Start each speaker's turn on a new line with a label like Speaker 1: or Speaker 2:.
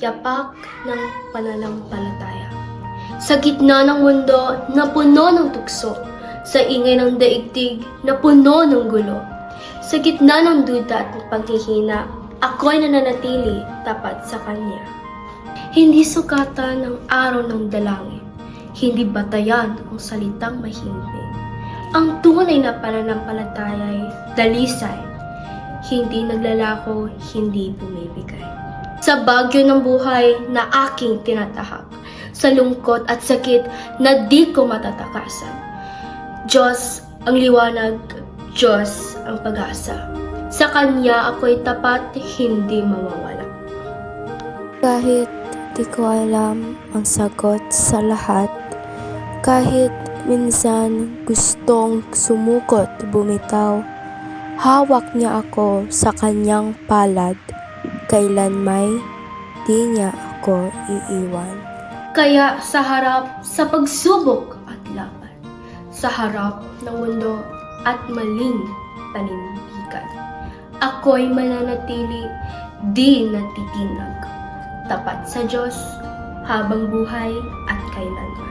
Speaker 1: yapak ng pananampalataya. Sa gitna ng mundo na puno ng tukso, sa ingay ng daigdig na puno ng gulo, sa gitna ng duda at paghihina, ako'y nananatili tapat sa Kanya. Hindi sukatan ng araw ng dalangin, hindi batayan ang salitang mahimbing. Ang tunay na pananampalataya ay dalisay, hindi naglalako, hindi bumibigay. Sa bagyo ng buhay na aking tinatahak, sa lungkot at sakit na di ko matatakasan. Diyos ang liwanag, Diyos ang pag-asa. Sa Kanya ako'y tapat, hindi mawawala.
Speaker 2: Kahit di ko alam ang sagot sa lahat, kahit minsan gustong sumukot bumitaw, hawak niya ako sa kanyang palad, kailan may di niya ako iiwan.
Speaker 1: Kaya sa harap sa pagsubok at laban, sa harap ng mundo at maling panindigan, ako'y mananatili di natitinag, tapat sa Diyos habang buhay at kailanman.